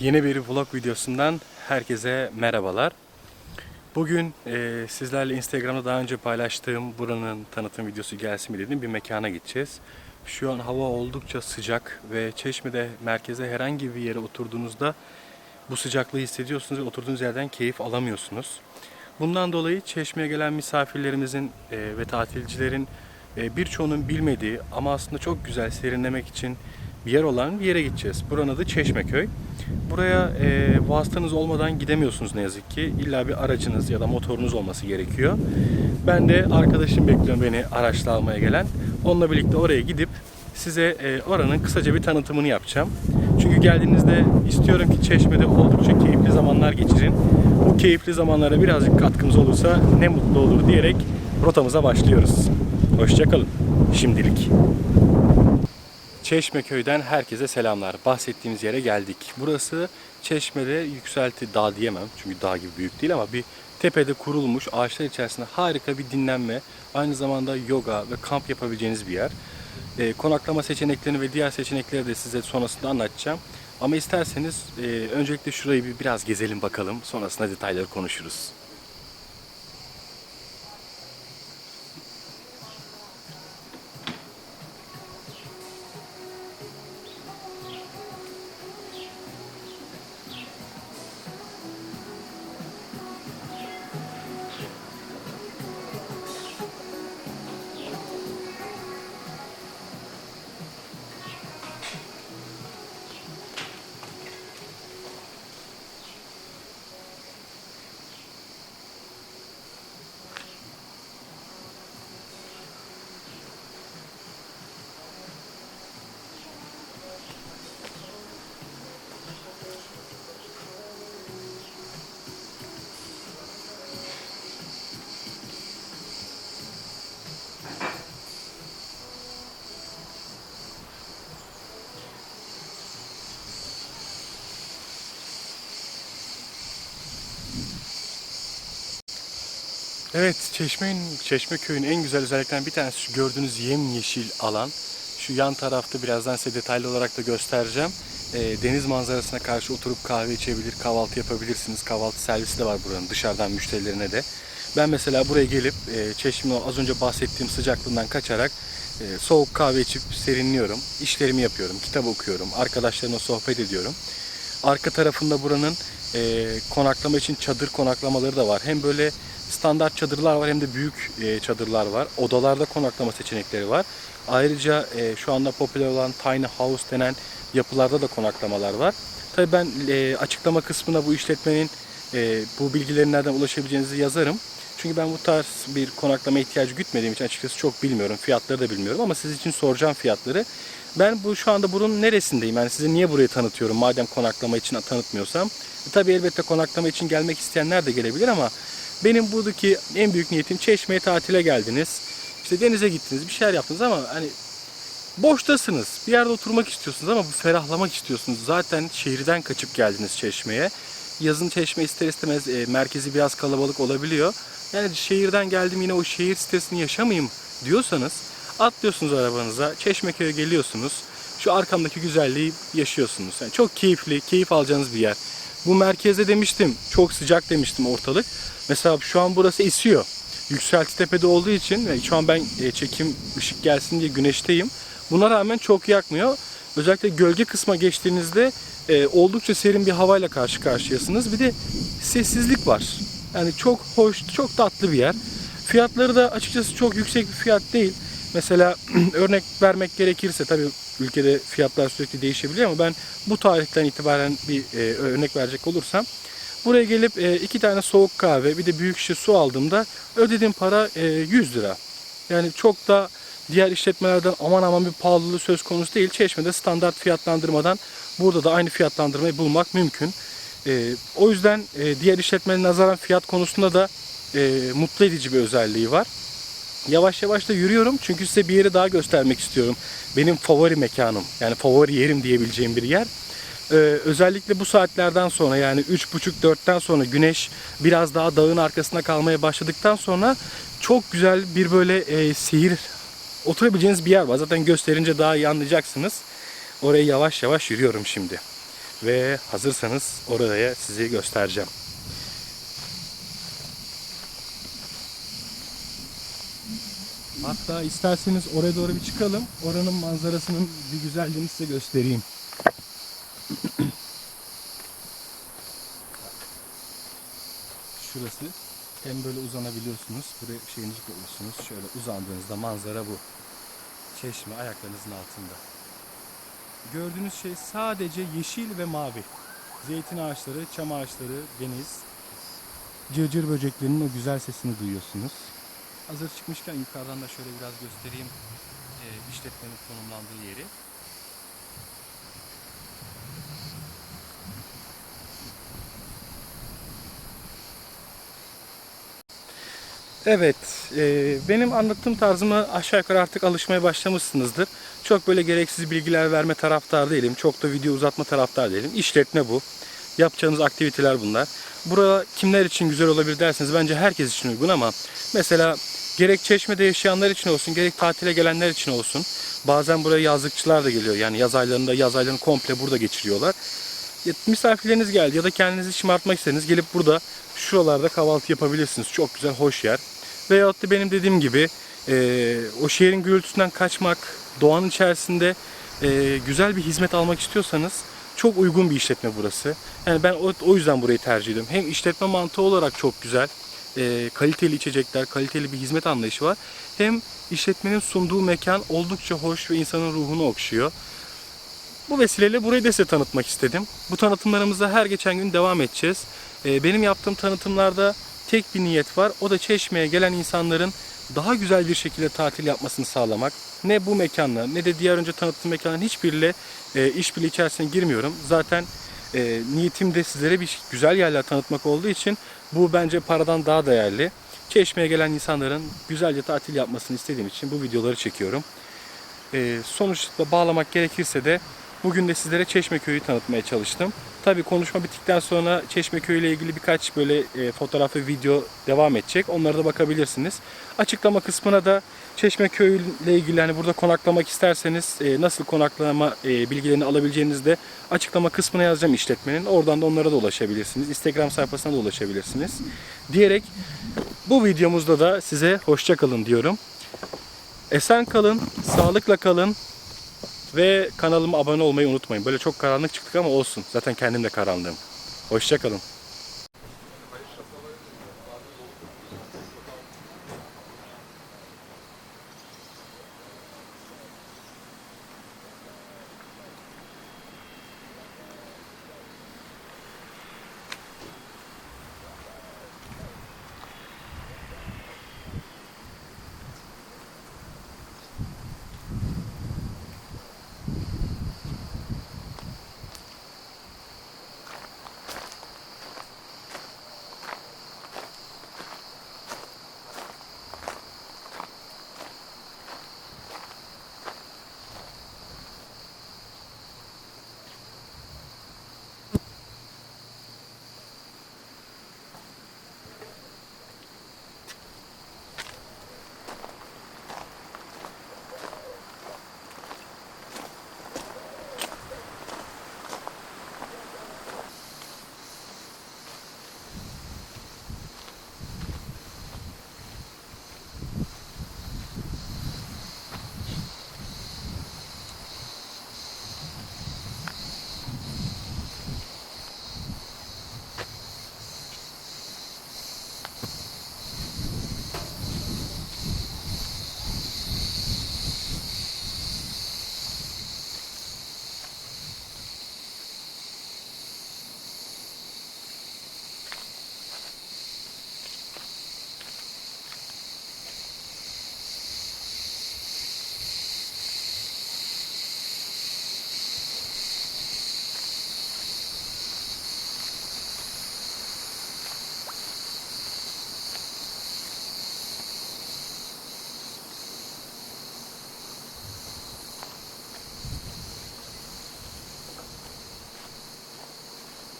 Yeni bir vlog videosundan herkese merhabalar. Bugün e, sizlerle Instagram'da daha önce paylaştığım buranın tanıtım videosu gelsin mi dedim bir mekana gideceğiz. Şu an hava oldukça sıcak ve Çeşme'de merkeze herhangi bir yere oturduğunuzda bu sıcaklığı hissediyorsunuz ve oturduğunuz yerden keyif alamıyorsunuz. Bundan dolayı Çeşme'ye gelen misafirlerimizin e, ve tatilcilerin e, birçoğunun bilmediği ama aslında çok güzel serinlemek için bir yer olan bir yere gideceğiz. Buranın adı Çeşmeköy. Buraya e, vasıtanız olmadan gidemiyorsunuz ne yazık ki. İlla bir aracınız ya da motorunuz olması gerekiyor. Ben de arkadaşım bekliyorum beni araçla almaya gelen. Onunla birlikte oraya gidip size e, oranın kısaca bir tanıtımını yapacağım. Çünkü geldiğinizde istiyorum ki Çeşme'de oldukça keyifli zamanlar geçirin. Bu keyifli zamanlara birazcık katkımız olursa ne mutlu olur diyerek rotamıza başlıyoruz. Hoşçakalın. Şimdilik. Çeşmeköy'den herkese selamlar. Bahsettiğimiz yere geldik. Burası Çeşme'de yükselti dağ diyemem çünkü dağ gibi büyük değil ama bir tepede kurulmuş ağaçlar içerisinde harika bir dinlenme, aynı zamanda yoga ve kamp yapabileceğiniz bir yer. Ee, konaklama seçeneklerini ve diğer seçenekleri de size sonrasında anlatacağım. Ama isterseniz e, öncelikle şurayı bir biraz gezelim bakalım. Sonrasında detayları konuşuruz. Evet, Çeşme'nin Çeşmeköy'ün en güzel özelliklerinden bir tanesi şu gördüğünüz yemyeşil alan. Şu yan tarafta birazdan size detaylı olarak da göstereceğim. Ee, deniz manzarasına karşı oturup kahve içebilir, kahvaltı yapabilirsiniz. Kahvaltı servisi de var buranın dışarıdan müşterilerine de. Ben mesela buraya gelip e, Çeşme'nin az önce bahsettiğim sıcaklığından kaçarak e, soğuk kahve içip serinliyorum. İşlerimi yapıyorum, kitap okuyorum, arkadaşlarımla sohbet ediyorum. Arka tarafında buranın e, konaklama için çadır konaklamaları da var. Hem böyle standart çadırlar var hem de büyük e, çadırlar var. Odalarda konaklama seçenekleri var. Ayrıca e, şu anda popüler olan tiny house denen yapılarda da konaklamalar var. Tabii ben e, açıklama kısmına bu işletmenin e, bu bilgilerin nereden ulaşabileceğinizi yazarım. Çünkü ben bu tarz bir konaklama ihtiyacı gütmediğim için açıkçası çok bilmiyorum. Fiyatları da bilmiyorum ama siz için soracağım fiyatları. Ben bu şu anda bunun neresindeyim? Yani size niye burayı tanıtıyorum madem konaklama için tanıtmıyorsam? E, tabii elbette konaklama için gelmek isteyenler de gelebilir ama benim buradaki en büyük niyetim Çeşme'ye tatile geldiniz. İşte denize gittiniz, bir şeyler yaptınız ama hani boştasınız. Bir yerde oturmak istiyorsunuz ama bu ferahlamak istiyorsunuz. Zaten şehirden kaçıp geldiniz Çeşme'ye. Yazın Çeşme ister istemez e, merkezi biraz kalabalık olabiliyor. Yani şehirden geldim yine o şehir stresini yaşamayayım diyorsanız atlıyorsunuz arabanıza, Çeşmeköy'e geliyorsunuz. Şu arkamdaki güzelliği yaşıyorsunuz. Yani çok keyifli, keyif alacağınız bir yer. Bu merkezde demiştim, çok sıcak demiştim ortalık. Mesela şu an burası esiyor. Yükselti tepede olduğu için ve şu an ben e, çekim ışık gelsin diye güneşteyim. Buna rağmen çok yakmıyor. Özellikle gölge kısma geçtiğinizde e, oldukça serin bir havayla karşı karşıyasınız. Bir de sessizlik var. Yani çok hoş, çok tatlı bir yer. Fiyatları da açıkçası çok yüksek bir fiyat değil. Mesela örnek vermek gerekirse tabii ülkede fiyatlar sürekli değişebiliyor ama ben bu tarihten itibaren bir e, örnek verecek olursam buraya gelip e, iki tane soğuk kahve bir de büyük şişe su aldığımda ödediğim para e, 100 lira. Yani çok da diğer işletmelerden aman aman bir pahalılığı söz konusu değil. Çeşme'de standart fiyatlandırmadan burada da aynı fiyatlandırmayı bulmak mümkün. E, o yüzden e, diğer işletmenin nazaran fiyat konusunda da e, mutlu edici bir özelliği var. Yavaş yavaş da yürüyorum çünkü size bir yeri daha göstermek istiyorum. Benim favori mekanım yani favori yerim diyebileceğim bir yer. Ee, özellikle bu saatlerden sonra yani 3.30-4'ten sonra güneş biraz daha dağın arkasında kalmaya başladıktan sonra çok güzel bir böyle e, seyir oturabileceğiniz bir yer var. Zaten gösterince daha iyi anlayacaksınız. Oraya yavaş yavaş yürüyorum şimdi. ve hazırsanız oraya sizi göstereceğim. Hatta isterseniz oraya doğru bir çıkalım. Oranın manzarasının bir güzelliğini size göstereyim. Şurası. Hem böyle uzanabiliyorsunuz. Buraya şeyinizi koyuyorsunuz. Şöyle uzandığınızda manzara bu. Çeşme ayaklarınızın altında. Gördüğünüz şey sadece yeşil ve mavi. Zeytin ağaçları, çam ağaçları, deniz. Cırcır böceklerinin o güzel sesini duyuyorsunuz. Hazır çıkmışken yukarıdan da şöyle biraz göstereyim e, işletmenin konumlandığı yeri. Evet, e, benim anlattığım tarzıma aşağı yukarı artık alışmaya başlamışsınızdır. Çok böyle gereksiz bilgiler verme taraftar değilim. Çok da video uzatma taraftar değilim. İşletme bu. Yapacağınız aktiviteler bunlar. Bura kimler için güzel olabilir derseniz bence herkes için uygun ama mesela gerek Çeşme'de yaşayanlar için olsun, gerek tatile gelenler için olsun. Bazen buraya yazlıkçılar da geliyor. Yani yaz aylarında yaz aylarını komple burada geçiriyorlar. Misafirleriniz geldi ya da kendinizi şımartmak istediniz gelip burada şuralarda kahvaltı yapabilirsiniz. Çok güzel, hoş yer. Veyahut da benim dediğim gibi e, o şehrin gürültüsünden kaçmak, doğanın içerisinde e, güzel bir hizmet almak istiyorsanız çok uygun bir işletme burası. Yani ben o, o yüzden burayı tercih ediyorum. Hem işletme mantığı olarak çok güzel. E, kaliteli içecekler, kaliteli bir hizmet anlayışı var. Hem işletmenin sunduğu mekan oldukça hoş ve insanın ruhunu okşuyor. Bu vesileyle burayı da size tanıtmak istedim. Bu tanıtımlarımıza her geçen gün devam edeceğiz. Ee, Benim yaptığım tanıtımlarda tek bir niyet var. O da Çeşme'ye gelen insanların daha güzel bir şekilde tatil yapmasını sağlamak. Ne bu mekanla ne de diğer önce tanıttığım mekanların hiçbiriyle e, işbirliği içerisine girmiyorum. Zaten e, niyetim de sizlere bir güzel yerler tanıtmak olduğu için bu bence paradan daha değerli. Çeşme'ye gelen insanların güzelce tatil yapmasını istediğim için bu videoları çekiyorum. E, sonuçta bağlamak gerekirse de bugün de sizlere Çeşmeköy'ü tanıtmaya çalıştım. Tabii konuşma bittikten sonra Çeşmeköy ile ilgili birkaç böyle e, fotoğraf ve video devam edecek. Onlara da bakabilirsiniz. Açıklama kısmına da Çeşmeköy ile ilgili hani burada konaklamak isterseniz e, nasıl konaklama e, bilgilerini alabileceğinizi de açıklama kısmına yazacağım işletmenin. Oradan da onlara da ulaşabilirsiniz. Instagram sayfasına da ulaşabilirsiniz. Diyerek bu videomuzda da size hoşça kalın diyorum. Esen kalın, sağlıkla kalın ve kanalıma abone olmayı unutmayın. Böyle çok karanlık çıktık ama olsun. Zaten kendim de karanlığım. Hoşça kalın.